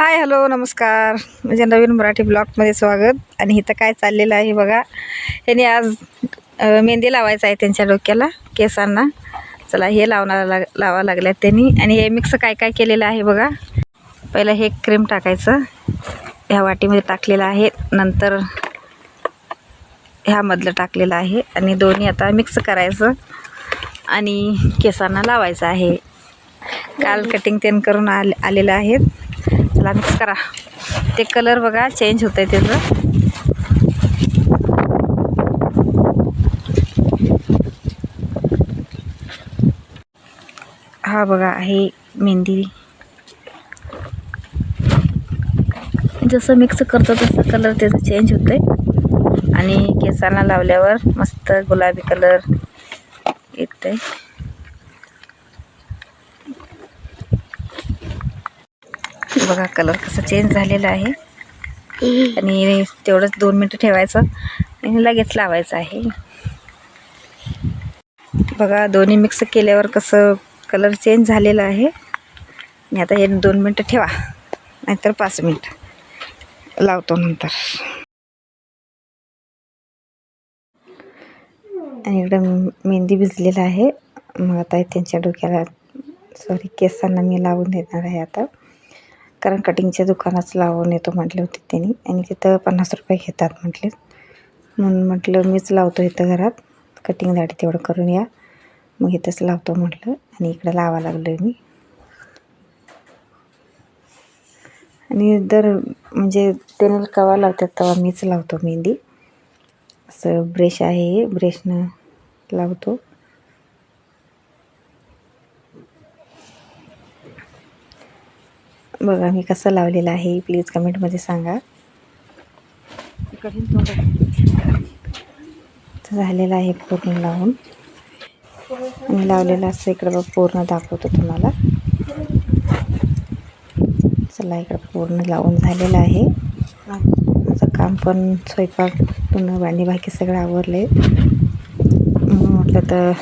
Hi hello नमस्कार. म्हणजे नवीन मराठी ब्लॉगमध्ये स्वागत. आणि इथं काय चाललेलं आहे बघा. यांनी आज मेहंदी लावायचं आहे त्यांच्या डोक्याला केसांना. चला हे लावणार लाग लावा लागल्यात त्यांनी. आणि हे मिक्स काय काय केलेलं आहे बघा. पहिलं हे क्रीम टाकायचं. ह्या वाटीमध्ये टाकलेलं आहे. नंतर ह्यामधलं टाकलेलं आहे. आणि दोन्ही आता मिक्स करायचं. आणि केसांना लावायचं आहे. काल कटिंग तेन करून आले आलेलं आहेत. चला मिक्स करा. ते कलर बघा चेंज होतं आहे त्याचं. हा बघा आहे मेहंदी. जसं मिक्स करतो तसं कलर त्याचं चेंज होतं आहे आणि केसांना लावल्यावर मस्त गुलाबी कलर येतं आहे बघा कलर कसा चेंज झालेला आहे. आणि तेवढंच दोन मिनटं ठेवायचं आणि लगेच लावायचं आहे. बघा दोन्ही मिक्स केल्यावर कसं कलर चेंज झालेला आहे. आणि आता हे दोन मिनटं ठेवा नाहीतर पाच मिनटं लावतो नंतर. आणि इकडं मेहंदी भिजलेला आहे. मग आता त्यांच्या डोक्याला सॉरी केसांना मी लावून देणार आहे आता. कारण कटिंगच्या दुकानाच लावून येतो म्हटले होते त्यांनी. आणि तिथं पन्नास रुपये घेतात म्हटले. म्हणून म्हटलं मीच लावतो इथं घरात. कटिंग दाढी तेवढं करून या. मग इथंच लावतो म्हटलं. आणि इकडं लावा लागलो मी. आणि दर म्हणजे त्याने कवा लावतात तेव्हा मीच लावतो मेहंदी. असं ब्रेश आहे ब्रेशनं लावतो. बघा मी कसं लावलेलं आहे प्लीज कमेंटमध्ये सांगा. झालेलं आहे पूर्ण लावून. आणि लावलेलं असं इकडं बघ पूर्ण दाखवतो तुम्हाला. चला इकडं पूर्ण लावून झालेलं आहे. माझं काम पण स्वयंपाक पुन्हा भांडी बाकी सगळं आवरले म्हणून म्हटलं तर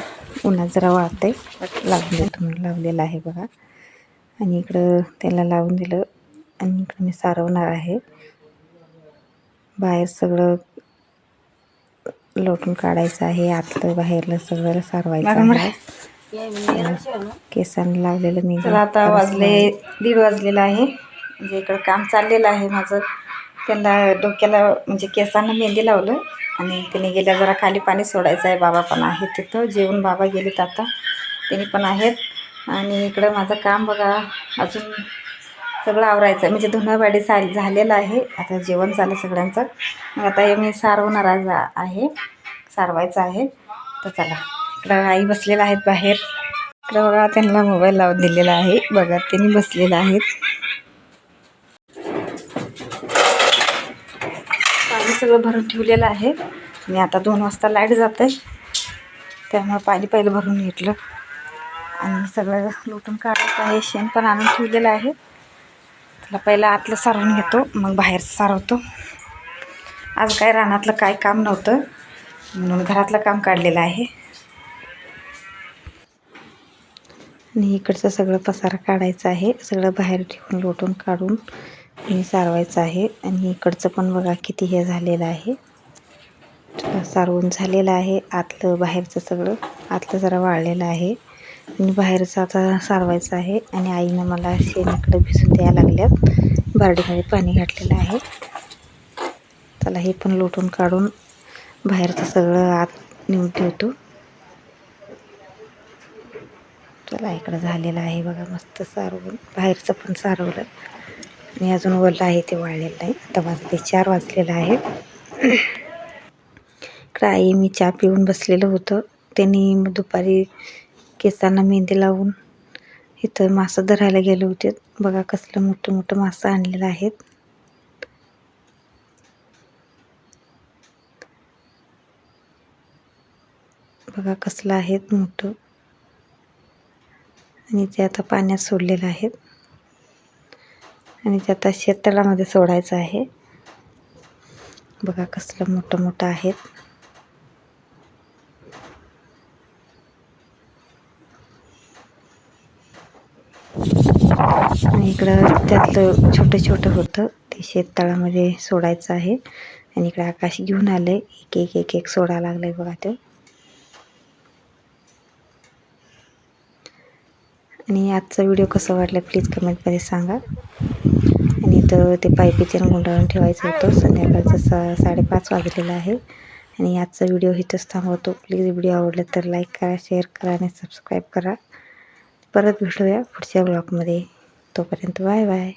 उन्हात जरा वाळते लावून देतो म्हणून लावलेलं आहे बघा. आणि इकडं त्याला लावून दिलं. आणि इकडं मी सारवणार आहे. बाहेर सगळं लोटून काढायचं आहे. आतलं बाहेरलं सगळं सारवायचं आहे. केसांना लावलेलं मी आता वाजले दीड वाजलेला आहे. म्हणजे इकडं काम चाललेलं आहे माझं. त्यांना डोक्याला म्हणजे केसांना मेहंदी लावलं. आणि त्याने गेल्या जरा खाली पाणी सोडायचं आहे. बाबा पण आहेत तिथं. जेवण बाबा गेलेत आता. त्यांनी पण आहेत. आणि इकडं माझं काम बघा अजून सगळं आवरायचं. आहे म्हणजे धुणं भाडी सा झालेलं आहे. आता जेवण झालं सगळ्यांचं. मग आता हे मी सारवणार आज आहे. सारवायचं आहे. तर चला. इकडं आई बसलेल्या आहेत बाहेर. इकडं बघा त्यांना मोबाईल लावून दिलेला आहे. बघा त्यांनी बसलेलं आहेत. पाणी सगळं भरून ठेवलेलं आहे. आणि आता दोन वाजता लाइट जातं आहे त्यामुळे पाणी पहिलं भरून घेतलं. आणि सगळं लुटून काढायचं आहे. शेण पण आणून ठेवलेलं आहे. त्याला पहिलं आतलं सारवून घेतो मग बाहेरचं सारवतो. आज काय रानातलं काय काम नव्हतं म्हणून घरातलं काम काढलेलं आहे. आणि इकडचं सगळं पसारा काढायचं आहे. सगळं बाहेर ठेवून लोटून काढून आणि सारवायचं आहे. आणि इकडचं पण बघा किती हे झालेलं आहे. सारवून झालेलं आहे. आतलं बाहेरचं सगळं आतलं जरा वाळलेलं आहे. आणि बाहेरचं आता सारवायचं आहे आणि आईनं मला शेणाकडे भिसून भिजून द्यायला लागल्यात. बारडीमध्ये पाणी घातलेलं आहे. त्याला हे पण लोटून काढून बाहेरचं सगळं आत नेऊन ठेवतो. चला इकडं झालेलं आहे बघा मस्त सारवून. बाहेरचं पण सारवलं. आणि अजून ओलं आहे ते वाळलेलं नाही आता वाजले चार वाजलेलं आहे. इकडं आई मी चहा पिऊन बसलेलं होतं. त्यांनी मग दुपारी केसांना मेहंदी लावून इथं मासं धरायला गेले होते. बघा कसलं मोठं मोठं मासं आणलेलं आहेत. बघा कसलं आहेत मोठं. आणि ते आता पाण्यात सोडलेलं आहेत. आणि ते आता शेततळामध्ये सोडायचं आहे. बघा कसलं मोठं मोठं आहेत. आणि इकडं त्यातलं छोटं छोटं होतं. ते शेततळामध्ये सोडायचं आहे. आणि इकडं आकाश घेऊन आले एक एक एक एक सोडा लागलाय बघा तो. आणि आजचा व्हिडिओ कसा वाटला प्लीज कमेंटमध्ये सांगा. आणि इथं ते पायपीचे गुंडाळून ठेवायचं होतं. संध्याकाळचं सा साडेपाच वाजलेलं आहे. आणि आजचा व्हिडिओ इथंच थांबवतो. प्लीज व्हिडिओ आवडला तर लाईक करा शेअर करा आणि सबस्क्राईब करा. परत भेटूया पुढच्या ब्लॉगमध्ये. तोपर्यंत बाय बाय.